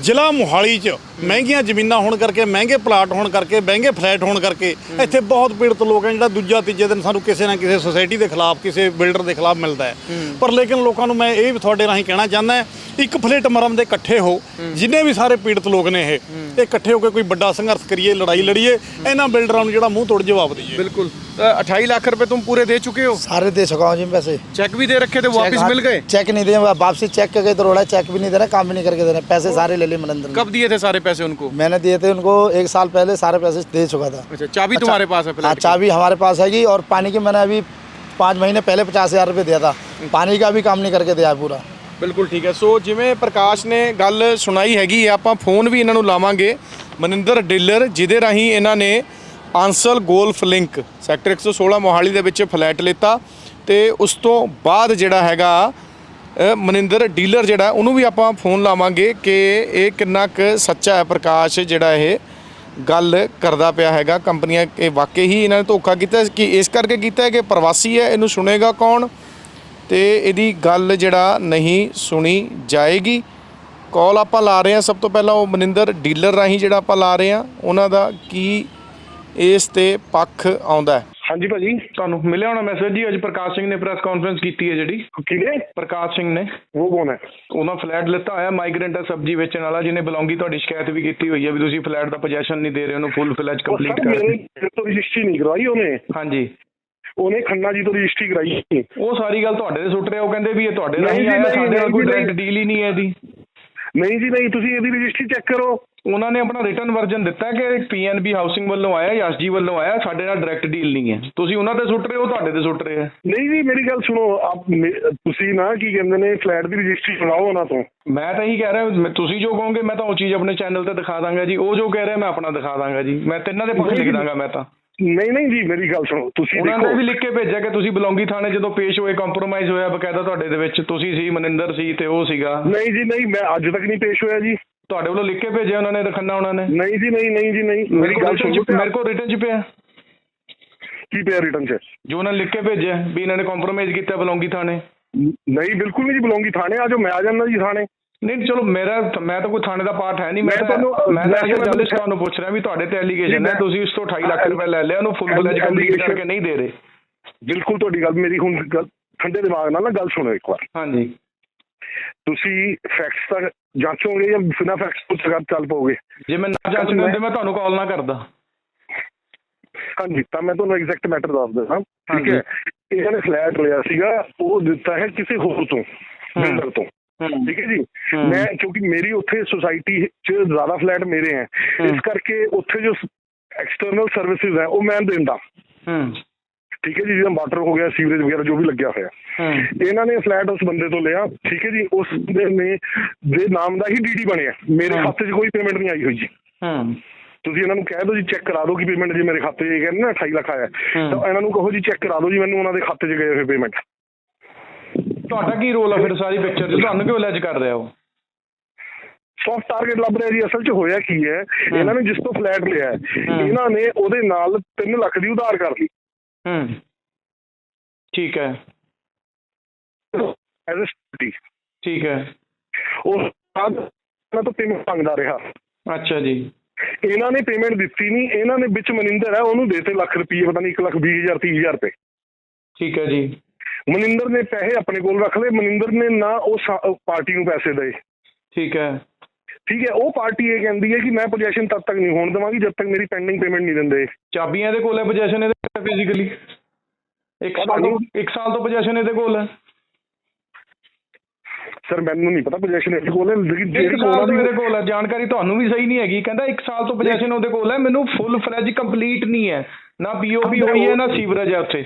S3: ਜ਼ਿਲ੍ਹਾ ਮੋਹਾਲੀ 'ਚ ਮਹਿੰਗੀਆਂ ਜ਼ਮੀਨਾਂ ਹੋਣ ਕਰਕੇ ਮਹਿੰਗੇ ਪਲਾਟ ਹੋਣ ਕਰਕੇ ਮਹਿੰਗੇ ਫਲੈਟ ਹੋਣ ਕਰਕੇ ਇੱਥੇ ਬਹੁਤ ਪੀੜਤ ਲੋਕ ਹੈ ਜਿਹੜਾ ਦੂਜਾ ਤੀਜੇ ਦਿਨ ਸਾਨੂੰ ਕਿਸੇ ਨਾ ਕਿਸੇ ਸੁਸਾਇਟੀ ਦੇ ਖਿਲਾਫ ਕਿਸੇ ਬਿਲਡਰ ਦੇ ਖਿਲਾਫ ਮਿਲਦਾ ਹੈ ਪਰ ਲੇਕਿਨ ਲੋਕਾਂ ਨੂੰ ਮੈਂ ਇਹ ਵੀ ਤੁਹਾਡੇ ਰਾਹੀਂ ਕਹਿਣਾ ਚਾਹੁੰਦਾ ਹਾਂ ਇੱਕ ਫਲੇਟ ਮਰਮ ਦੇ ਇਕੱਠੇ ਹੋ ਜਿੰਨੇ ਵੀ ਸਾਰੇ ਪੀੜਤ ਲੋਕ ਨੇ ਇਹ ਇਹ ਇਕੱਠੇ ਹੋ ਕੇ ਕੋਈ ਵੱਡਾ ਸੰਘਰਸ਼ ਕਰੀਏ ਲੜਾਈ ਲੜੀਏ ਇਹਨਾਂ ਬਿਲਡਰਾਂ ਨੂੰ ਜਿਹੜਾ ਮੂੰਹ ਤੋੜ ਜਵਾਬ ਦਈਏ
S4: बिल्कुल अ, 28 लाख रुपए तुम पूरे दे चुके हो
S2: सारे दे चुका हूँ जी पैसे
S4: चेक भी दे रखे थे वापस
S2: चेक-
S4: मिल गए
S2: चेक नहीं दिए वापसी चेक करके तो रोड़ा चेक भी नहीं दे रहे काम भी नहीं करके दे रहे पैसे सारे ले लिए मनिंदर ने
S4: कब दिए थे सारे पैसे उनको
S2: मैंने दिए थे उनको एक साल पहले सारे पैसे दे चुका था
S4: अच्छा चाबी तुम्हारे पास है
S2: हाँ
S4: फ्लैट की?
S2: चाबी हमारे पास हैगी और पानी की मैंने अभी पाँच महीने पहले पचास हज़ार रुपये दिया था पानी का भी काम नहीं करके दिया है पूरा
S4: ਬਿਲਕੁਲ ਠੀਕ ਹੈ ਸੋ ਜਿਵੇਂ ਪ੍ਰਕਾਸ਼ ਨੇ ਗੱਲ ਸੁਣਾਈ ਹੈਗੀ ਹੈ ਆਪਾਂ ਫੋਨ ਵੀ ਇਹਨਾਂ ਨੂੰ ਲਾਵਾਂਗੇ ਮਨਿੰਦਰ ਡੀਲਰ ਜਿਹਦੇ ਰਾਹੀਂ ਇਹਨਾਂ ਨੇ Ansal golf link sector 116 Mohali ਦੇ ਵਿੱਚ ਫਲੈਟ ਲਿੱਤਾ ਤੇ ਉਸ ਤੋਂ ਬਾਅਦ ਜਿਹੜਾ ਹੈਗਾ ਅ, ਮਨਿੰਦਰ, ਡੀਲਰ ਜਿਹੜਾ, ਉਹਨੂੰ ਵੀ ਆਪਾਂ ਫੋਨ ਲਾਵਾਂਗੇ ਕਿ ਇਹ ਕਿੰਨਾ ਕੁ ਸੱਚਾ ਹੈ ਪ੍ਰਕਾਸ਼ ਜਿਹੜਾ ਇਹ ਗੱਲ ਕਰਦਾ ਪਿਆ ਹੈਗਾ। ਕੰਪਨੀਆਂ ਇਹ ਵਾਕਈ ਹੀ ਇਹਨਾਂ ਨੇ ਧੋਖਾ ਕੀਤਾ। ਕਿ ਇਸ ਕਰਕੇ ਕੀਤਾ ਕਿ ਪ੍ਰਵਾਸੀ ਹੈ, ਇਹਨੂੰ ਸੁਣੇਗਾ ਕੌਣ? ਤੇ ਇਹਦੀ ਗੱਲ ਜਿਹੜਾ ਨਹੀਂ ਸੁਣੀ ਜਾਏਗੀ। ਕਾਲ ਆਪਾਂ ਲਾ ਰਹੇ ਹਾਂ। ਸਭ ਤੋਂ ਪਹਿਲਾਂ ਉਹ ਮਨਿੰਦਰ, ਡੀਲਰ ਰਾਹੀਂ ਜਿਹੜਾ ਆਪਾਂ ਲਾ ਰਹੇ ਹਾਂ, ਉਹਨਾਂ ਦਾ ਕੀ ਇਸ ਤੇ ਪੱਖ ਆਉਂਦਾ ਹੈ?
S5: ਹਾਂਜੀ ਭਾਜੀ।
S4: ਤੁਹਾਨੂੰ ਮਿਲਿਆ ਹੋਣਾ ਮੈਸੇਜ ਜੀ? ਅੱਜ ਪ੍ਰਕਾਸ਼ ਸਿੰਘ ਨੇ ਪ੍ਰੈਸ ਕਾਨਫਰੰਸ ਕੀਤੀ ਹੈ ਜਿਹੜੀ।
S5: ਕਿਹੜੇ?
S4: ਪ੍ਰਕਾਸ਼ ਸਿੰਘ ਨੇ।
S5: ਉਹ ਕੌਣ ਹੈ?
S4: ਉਹਨਾਂ ਫਲੈਟ ਲਿੱਤਾ ਹੋਇਆ ਮਾਈਗ੍ਰੈਂਟ ਸਬਜ਼ੀ ਵੇਚਣ ਵਾਲਾ ਜਿਹਨੇ ਬਲੌਂਗੀ ਤੁਹਾਡੀ ਸ਼ਿਕਾਇਤ ਵੀ ਕੀਤੀ ਹੋਈ ਹੈ ਵੀ ਤੁਸੀਂ ਫਲੈਟ ਦਾ ਪੋਜੀਸ਼ਨ ਨਹੀਂ ਦੇ ਰਹੇ ਉਹਨੂੰ ਫੁੱਲ ਫਲੈਜ ਕੰਪਲੀਟ ਕਰ
S5: ਮੇਰੇ ਮੇਰੇ ਤੋਂ ਰਜਿਸਟਰੀ ਨਹੀਂ ਕਰਵਾਈ ਉਹਨੇ।
S4: ਹਾਂਜੀ।
S5: ਉਹਨੇ ਖੰਨਾ ਜੀ ਤੋਂ ਰਜਿਸਟਰੀ ਕਰਾਈ
S4: ਉਹ ਸਾਰੀ ਗੱਲ ਤੁਹਾਡੇ ਤੇ ਸੁੱਟ ਰਿਹਾ ਉਹ ਕਹਿੰਦੇ ਵੀ ਇਹ ਤੁਹਾਡੇ
S5: ਨਹੀਂ
S4: ਰਾਹੀਂ
S5: ਜੀ,
S4: ਆਇਆ ਸਾਡੇ ਨਾਲ ਕੋਈ ਡਾਇਰੈਕਟ। ਡੀਲ ਹੀ ਨਹੀਂ ਹੈ ਇਹਦੀ।
S5: ਨਹੀਂ ਜੀ ਨਹੀਂ ਤੁਸੀਂ ਇਹਦੀ ਰਜਿਸਟਰੀ ਚੈੱਕ ਕਰੋ।
S4: ਉਹਨਾਂ ਨੇ ਆਪਣਾ ਰਿਟਰਨ ਵਰਜਨ ਦਿੱਤਾ ਕਿ ਪੀਐਨਬੀ ਹਾਊਸਿੰਗ ਵੱਲੋਂ ਆਇਆ ਯਸ਼ ਜੀ ਵੱਲੋਂ ਆਇਆ ਸਾਡੇ ਨਾਲ ਡਾਇਰੈਕਟ ਡੀਲ ਨਹੀਂ ਹੈ। ਤੁਸੀਂ ਉਹਨਾਂ ਤੇ ਸੁੱਟ ਰਹੇ ਹੋ ਤੁਹਾਡੇ ਤੇ ਸੁੱਟ ਰਹੇ ਆ
S5: ਨਹੀਂ ਜੀ ਮੇਰੀ ਗੱਲ ਸੁਣੋ ਆਪ ਤੁਸੀਂ ਨਾ ਕੀ ਕਹਿੰਦੇ ਨੇ ਫਲੈਟ ਦੀ ਰਜਿਸਟਰੀ ਬਣਾਓ ਉਹਨਾਂ ਤੋਂ।
S4: ਮੈਂ ਤਾਂ ਇਹੀ ਕਹਿ ਰਿਹਾ ਤੁਸੀਂ ਜੋ ਕਹੋਗੇ ਮੈਂ ਤਾਂ ਉਹ ਚੀਜ਼ ਆਪਣੇ ਚੈਨਲ ਤੇ ਦਿਖਾ ਦਾਂਗਾ ਜੀ। ਉਹ ਜੋ ਕਹਿ ਰਿਹਾ ਮੈਂ ਆਪਣਾ ਦਿਖਾ ਦਾਂਗਾ ਜੀ। ਮੈਂ ਤਿੰਨਾਂ ਦੇ ਪੱਖ ਲਿਖ। ਦਾਂਗਾ ਮੈਂ ਤਾਂ।
S5: ਨਹੀਂ ਨਹੀਂ ਜੀ ਮੇਰੀ ਗੱਲ ਸੁਣੋ ਤੁਸੀਂ
S4: ਉਹਨਾਂ ਨੇ
S5: ਦੇਖੋ
S4: ਵੀ ਲਿਖ ਕੇ ਭੇਜਿਆ ਕਿ ਤੁਸੀਂ ਬਲੌਂਗੀ ਥਾਣੇ ਜਦੋਂ ਪੇਸ਼ ਹੋਏ ਕੰਪਰੋਮਾਈਜ਼ ਹੋਇਆ ਬਕਾਇਦਾ ਤੁਹਾਡੇ ਦੇ ਵਿੱਚ ਤੁਸੀਂ ਸੀ ਮਨਿੰਦਰ ਸੀ ਤੇ ਉਹ ਸੀਗਾ।
S5: ਨਹੀਂ ਜੀ ਨਹੀਂ ਮੈਂ ਅੱਜ ਤੱਕ ਨਹੀਂ ਪੇਸ਼ ਹੋਇਆ ਜੀ।
S4: ਤੁਹਾਡੇ ਵੱਲੋਂ ਲਿਖ ਕੇ ਭੇਜਿਆ ਉਹਨਾਂ ਨੇ ਰਖੰਨਾ ਉਹਨਾਂ ਨੇ?
S5: ਨਹੀਂ ਜੀ ਨਹੀਂ ਨਹੀਂ ਜੀ ਨਹੀਂ।
S4: ਮੇਰੇ
S5: ਗੱਲ ਸੁਣੋ
S4: ਮੇਰੇ ਕੋਲ ਰਿਟਰਨ ਚ ਪਿਆ।
S5: ਕੀ ਪਿਆ ਰਿਟਰਨ 'ਚ?
S4: ਜੋ ਉਹਨਾਂ ਨੇ ਲਿਖ ਕੇ ਭੇਜਿਆ ਵੀ ਇਹਨਾਂ ਨੇ ਕੰਪਰੋਮਾਈਜ਼ ਕੀਤਾ ਬਲੌਂਗੀ ਥਾਣੇ।
S5: ਨਹੀਂ ਬਿਲਕੁਲ ਨਹੀਂ ਜੀ ਬੁਲਾਉਂਗੀ ਥਾਣੇ ਆ ਜਾਓ ਮੈਂ ਆ ਜਾਂਦਾ ਜੀ ਥਾਣੇ।
S4: ਨਹੀਂ ਚਲੋ ਮੇਰਾ ਮੈਂ ਤਾਂ ਕੋਈ ਥਾਣੇ ਦਾ ਪਾਰਟ ਹੈ ਨਹੀਂ ਮੈਂ ਤਾਂ ਮੈਂ ਤਾਂ ਜਰਨਲਿਸਟ ਤੁਹਾਨੂੰ ਪੁੱਛ ਰਿਹਾ ਵੀ ਤੁਹਾਡੇ ਤੇ ਐਲੀਗੇਸ਼ਨ ਹੈ ਤੁਸੀਂ ਉਸ ਤੋਂ 28 ਲੱਖ ਰੁਪਏ ਲੈ ਲਿਆ ਉਹਨੂੰ ਫੁੱਲ ਫਲੈਜ ਕੰਪਲੀਟ ਕਰਕੇ ਨਹੀਂ ਦੇ ਰਹੇ।
S5: ਬਿਲਕੁਲ ਤੁਹਾਡੀ ਗੱਲ ਮੇਰੀ ਹੁਣ ਠੰਡੇ ਦਿਮਾਗ ਨਾਲ ਨਾ ਗੱਲ ਸੁਣੋ ਇੱਕ ਵਾਰ।
S4: ਹਾਂਜੀ।
S5: ਤੁਸੀਂ ਫੈਕਟਸ ਤਾਂ ਜਾਂਚੋਗੇ ਜਾਂ ਬਿਨਾਂ ਫੈਕਟਸ ਤੋਂ ਚੱਲ- ਚੱਲ ਪਾਓਗੇ
S4: ਜੇ ਮੈਂ ਨਾ ਜਾਂਚ ਦਿੰਦੇ ਮੈਂ ਤੁਹਾਨੂੰ ਕਾਲ ਨਾ ਕਰਦਾ।
S5: ਹਾਂਜੀ ਤਾਂ ਮੈਂ ਤੁਹਾਨੂੰ ਐਗਜ਼ੈਕਟ ਮੈਟਰ ਦੱਸ ਦਿੰਦਾ। ਠੀਕ। ਹੈ? ਇਹਨਾਂ ਨੇ ਫਲੈਟ ਲਿਆ ਸੀਗਾ ਉਹ ਦਿੱਤਾ ਹੈ ਕਿਸੇ ਹੋਰ ਤੋਂ ਬਿਲਡਰ ਤੋਂ। ਠੀਕ ਹੈ ਜੀ। ਮੈਂ ਕਿਉਂਕਿ ਮੇਰੀ ਉੱਥੇ ਸੁਸਾਇਟੀ 'ਚ ਜ਼ਿਆਦਾ ਫਲੈਟ ਮੇਰੇ ਹੈ। ਇਸ ਕਰਕੇ ਉੱਥੇ ਜੋ ਐਕਸਟਰਨਲ ਸਰਵਿਸਿਜ਼ ਹੈ ਉਹ ਮੈਂ ਦਿੰਦਾ।
S4: ਹੂੰ।
S5: ਠੀਕ ਹੈ ਜੀ ਜਿਵੇਂ ਵਾਟਰ ਹੋ ਗਿਆ ਸੀਵਰੇਜ ਵਗੈਰਾ ਜੋ ਵੀ ਲੱਗਿਆ ਹੋਇਆ। ਇਹਨਾਂ ਨੇ ਫਲੈਟ ਉਸ ਬੰਦੇ ਤੋਂ ਲਿਆ ਠੀਕ ਹੈ ਜੀ ਉਸ ਬੰਦੇ ਨੇ ਦੇ ਨਾਮ ਦਾ ਹੀ ਡੀਡੀ ਬਣਿਆ। ਮੇਰੇ। ਖਾਤੇ 'ਚ ਕੋਈ ਪੇਮੈਂਟ ਨਹੀਂ ਆਈ ਹੋਈ ਜੀ।
S4: ਹੂੰ।
S5: ਤੁਸੀਂ ਇਹਨਾਂ ਨੂੰ ਕਹਿ ਦਿਓ ਜੀ ਚੈੱਕ ਕਰਾ ਦਿਓ ਕਿ ਪੇਮੈਂਟ ਜੀ ਮੇਰੇ ਖਾਤੇ 'ਚ ਕਹਿੰਦੇ ਨਾ 28 ਲੱਖ ਆਇਆ। ਤਾਂ ਇਹਨਾਂ ਨੂੰ ਕਹੋ ਜੀ ਚੈੱਕ ਕਰਾ ਦਿਓ ਜੀ ਮੈਨੂੰ ਉਹਨਾਂ ਦੇ ਖਾਤੇ 'ਚ ਗਏ ਹੋਏ ਪੇਮੈਂਟ
S4: ਤੁਹਾਡਾ ਕੀ ਰੋਲ ਆ ਫਿਰ ਸਾਰੀ ਪਿਕਚਰ 'ਚ? ਤੁਹਾਨੂੰ ਕਿਉਂ ਅਲੈਜ ਕਰ ਰਿਹਾ ਉਹ?
S5: ਸੌਫਟ ਟਾਰਗੇਟ ਲੱਭ ਰਿਹਾ ਜੀ ਅਸਲ 'ਚ ਹੋਇਆ ਕੀ ਹੈ? ਇਹਨਾਂ ਨੇ ਜਿਸ ਤੋਂ ਫਲੈਟ ਲਿਆ ਹੈ, ਇਹਨਾਂ ਨੇ ਉਹਦੇ ਨਾਲ 3 ਲੱਖ ਦੀ ਉਧਾਰ ਕਰ ਲਈ।
S4: ਹੂੰ। ਠੀਕ ਹੈ। ਠੀਕ ਹੈ।
S5: ਉਸ ਤੋਂ ਬਾਅਦ ਇਹਨਾਂ ਤੋਂ ਪੇਮੈਂਟ ਮੰਗਦਾ ਰਿਹਾ।
S4: ਅੱਛਾ ਜੀ।
S5: ਇਹਨਾਂ ਨੇ ਪੇਮੈਂਟ ਦਿੱਤੀ ਨਹੀਂ ਇਹਨਾਂ ਨੇ ਵਿੱਚ ਮਨਿੰਦਰ ਹੈ ਉਹਨੂੰ ਦੇਤੇ ਲੱਖ ਰੁਪਏ ਪਤਾ ਨਹੀਂ 1 ਲੱਖ 20 ਹਜ਼ਾਰ 30 ਹਜ਼ਾਰ ਰੁਪਏ।
S4: ਠੀਕ ਹੈ ਜੀ।
S5: ਮਨਿੰਦਰ ਨੇ ਪੈਸੇ ਆਪਣੇ ਕੋਲ ਰੱਖ ਲਏ ਮਨਿੰਦਰ ਨੇ ਨਾ ਉਹ ਪਾਰਟੀ ਨੂੰ ਪੈਸੇ ਦਏ।
S4: ਠੀਕ ਹੈ।
S5: ਠੀਕ ਹੈ ਉਹ ਪਾਰਟੀ ਇਹ ਕਹਿੰਦੀ ਹੈ ਕਿ ਮੈਂ ਪੋਜੀਸ਼ਨ ਤਦ ਤੱਕ ਨਹੀਂ ਹੋਣ ਦੇਵਾਂਗੀ ਜਦ ਤੱਕ ਮੇਰੀ ਪੈਂਡਿੰਗ ਪੇਮੈਂਟ ਨਹੀਂ ਦਿੰਦੇ।
S4: ਚਾਬੀਆਂ ਇਹਦੇ ਕੋਲ ਹੈ ਪੋਜੀਸ਼ਨ ਇਹਦੇ ਫਿਜ਼ੀਕਲੀ ਇੱਕ ਸਾਲ ਤੋਂ ਇੱਕ ਸਾਲ ਤੋਂ ਪੋਜੀਸ਼ਨ ਇਹਦੇ ਕੋਲ ਹੈ?
S5: ਸਰ ਮੈਨੂੰ ਨਹੀਂ ਪਤਾ ਪੋਜੀਸ਼ਨ ਇਹਦੇ ਕੋਲ ਹੈ ਲੇਕਿਨ ਜਿਹੜੀ ਕੋਲ
S4: ਇਹਦੇ ਕੋਲ ਹੈ ਜਾਣਕਾਰੀ ਤੁਹਾਨੂੰ ਵੀ ਸਹੀ ਨਹੀਂ ਹੈਗੀ। ਕਹਿੰਦਾ ਇੱਕ ਸਾਲ ਤੋਂ ਪੋਜੀਸ਼ਨ ਉਹਦੇ ਕੋਲ ਹੈ ਮੈਨੂੰ ਫੁੱਲ ਫਲੈਜ ਕੰਪਲੀਟ ਨਹੀਂ ਹੈ। ਨਾ ਪੀਓਪੀ ਹੋਈ ਹੈ ਨਾ ਸੀਵਰੇਜ ਹੈ ਉੱਥੇ।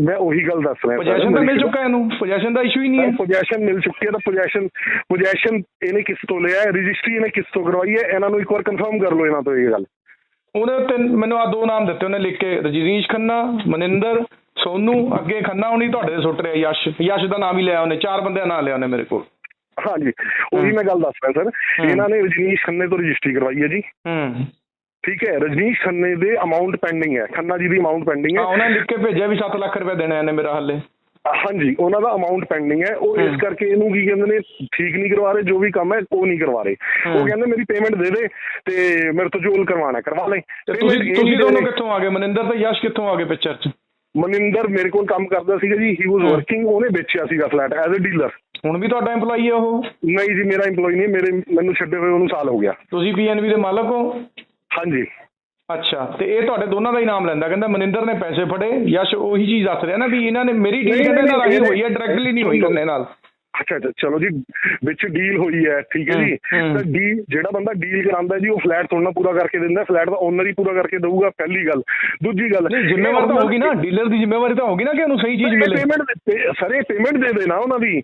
S5: ਮੈਂ ਉਹੀ ਗੱਲ ਦੱਸ ਰਿਹਾ।
S4: ਪੋਜੀਸ਼ਨ ਤਾਂ ਮਿਲ ਚੁੱਕਾ ਇਹਨੂੰ। ਪੋਜੀਸ਼ਨ ਦਾ ਇਸ਼ੂ ਹੀ ਨਹੀਂ ਹੈ।
S5: ਪੋਜੀਸ਼ਨ ਮਿਲ ਚੁੱਕੀ ਹੈ ਤਾਂ ਪੋਜੀਸ਼ਨ ਪੋਜੀਸ਼ਨ ਇਹਨੇ ਕਿਸ ਤੋਂ ਲਿਆ ਹੈ? ਰਜਿਸਟਰੀ ਇਹਨੇ ਕਿਸ ਤੋਂ ਕਰਵਾਈ ਹੈ? ਇਹਨਾਂ ਨੂੰ ਇੱਕ ਵਾਰ ਕਨਫਰਮ ਕਰ ਲਓ ਇਹਨਾਂ ਤੋਂ ਇਹ ਗੱਲ।
S4: ਉਹਨੇ ਤਿੰਨ ਮੈਨੂੰ ਆ ਦੋ ਨਾਮ ਦਿੱਤੇ। ਉਹਨੇ ਲਿਖ ਕੇ ਰਜਨੀਸ਼ ਖੰਨਾ ਮਨਿੰਦਰ ਸੋਨੂ ਅੱਗੇ ਖੰਨਾ ਉਹਨੀ ਤੁਹਾਡੇ ਤੇ ਸੁੱਟ ਰਿਹਾ ਯਸ਼। ਯਸ਼ ਦਾ ਨਾਮ ਹੀ ਲਿਆ ਉਹਨੇ। ਚਾਰ ਬੰਦਿਆਂ ਦਾ ਨਾਮ ਲਿਆ ਉਹਨੇ ਮੇਰੇ ਕੋਲ।
S5: ਹਾਂਜੀ ਉਹੀ ਮੈਂ ਗੱਲ ਦੱਸ ਰਿਹਾ ਸਰ। ਇਹਨਾਂ ਨੇ ਰਜਨੀਸ਼ ਖੰਨੇ ਤੋਂ ਰਜਿਸਟਰੀ ਕਰਵਾਈ ਹੈ ਜੀ।
S4: ਹੂੰ।
S5: ਠੀਕ ਹੈ ਰਜਨੀਸ਼ ਖੰਨੇ ਦੇ ਅਮਾਉਂਟ ਪੈਂਡਿੰਗ ਹੈ ਖੰਨਾ ਜੀ ਦੀ ਅਮਾਉਂਟ ਪੈਂਡਿੰਗ
S4: ਹਾਂ। ਉਹਨੇ ਲਿਖ ਕੇ ਭੇਜਿਆ ਵੀ 7 ਲੱਖ ਰੁਪਏ ਦੇਣੇ ਇਹਨੇ ਮੇਰਾ ਹੱਲੇ।
S5: ਹਾਂਜੀ ਉਹਨਾਂ ਦਾ ਅਮਾਉਂਟ ਪੈਂਡਿੰਗ ਹੈ। ਉਹ ਇਸ ਕਰਕੇ ਇਹਨੂੰ ਕੀ ਕਹਿੰਦੇ ਨੇ ਠੀਕ ਨਹੀਂ ਕਰਵਾ ਰਹੇ ਜੋ ਵੀ ਕੰਮ ਹੈ ਉਹ ਨਹੀਂ ਕਰਵਾ ਰਹੇ। ਉਹ ਕਹਿੰਦੇ ਮੇਰੀ ਪੇਮੈਂਟ ਦੇ ਦੇ ਤੇ ਮੇਰੇ ਤੋਂ ਜੋ ਕਰਵਾਣਾ ਕਰਵਾ ਲੈ
S4: ਤੁਸੀਂ ਦੋਨੋਂ ਕਿੱਥੋਂ ਆ ਗਏ? ਮਨਿੰਦਰ ਤੇ ਯਸ਼ ਕਿੱਥੋਂ ਆ ਗਏ ਪਿਕਚਰ 'ਚ?
S5: ਮਨਿੰਦਰ ਮੇਰੇ ਕੋਲ ਕੰਮ ਕਰਦਾ ਸੀਗਾ ਜੀ ਹੀ। ਵਾਸ ਵਰਕਿੰਗ ਉਹਨੇ ਵੇਚਿਆ ਸੀਗਾ ਫਲੈਟ ਐਜ਼ ਅ ਡੀਲਰ
S4: ਹੁਣ ਵੀ ਤੁਹਾਡਾ EMPLOYE ਹੈ ਉਹ?
S5: ਨਹੀਂ ਜੀ ਮੇਰਾ EMPLOYE ਨਹੀਂ ਮੇਰੇ ਮੈਨੂੰ ਛੱਡੇ ਹੋਏ ਉਹਨੂੰ ਸਾਲ ਹੋ ਗਿਆ।
S4: ਤੁਸੀਂ ਪੀਐਨਬੀ ਦੇ ਮਾਲਕ ਹੋ?
S5: ਹਾਂਜੀ।
S4: ਅੱਛਾ ਤੇ ਇਹ ਤੁਹਾਡੇ ਦੋਨਾਂ ਦਾ ਹੀ ਨਾਮ ਲੈਂਦਾ ਕਹਿੰਦਾ ਮਨਿੰਦਰ ਨੇ ਪੈਸੇ ਫੜੇ ਯਸ਼ ਉਹੀ ਚੀਜ਼ ਦੱਸ ਰਿਹਾ ਨਾ ਵੀ ਇਹਨਾਂ ਨੇ ਮੇਰੀ ਡੀਲ ਕਹਿੰਦੇ ਨਾਲ ਆਹੀ ਹੋਈ ਹੈ ਡਾਇਰੈਕਟਲੀ ਨਹੀਂ ਹੋਈ ਕੰਨੇ ਨਾਲ।
S5: ਅੱਛਾ ਅੱਛਾ ਚਲੋ ਜੀ ਵਿੱਚ ਡੀਲ ਹੋਈ ਹੈ ਠੀਕ ਹੈ ਜੀ। ਤਾਂ ਡੀਲ ਜਿਹੜਾ ਬੰਦਾ ਡੀਲ ਕਰਾਉਂਦਾ ਜੀ ਉਹ ਫਲੈਟ ਥੋੜਾ ਪੂਰਾ ਕਰਕੇ ਦਿੰਦਾ ਫਲੈਟ ਦਾ ਓਨਰ ਹੀ ਪੂਰਾ ਕਰਕੇ ਦਊਗਾ ਪਹਿਲੀ ਗੱਲ। ਦੂਜੀ ਗੱਲ
S4: ਨਹੀਂ ਜ਼ਿੰਮੇਵਾਰ ਤਾਂ ਹੋਗੀ ਨਾ ਡੀਲਰ ਦੀ ਜ਼ਿੰਮੇਵਾਰੀ ਤਾਂ ਹੋਗੀ ਨਾ ਕਿ ਉਹਨੂੰ ਸਹੀ ਚੀਜ਼ ਮਿਲੇ।
S5: ਪੇਮੈਂਟ ਸਾਰੇ ਪੇਮੈਂਟ ਦੇ ਦੇਣਾ ਉਹਨਾਂ ਦੀ।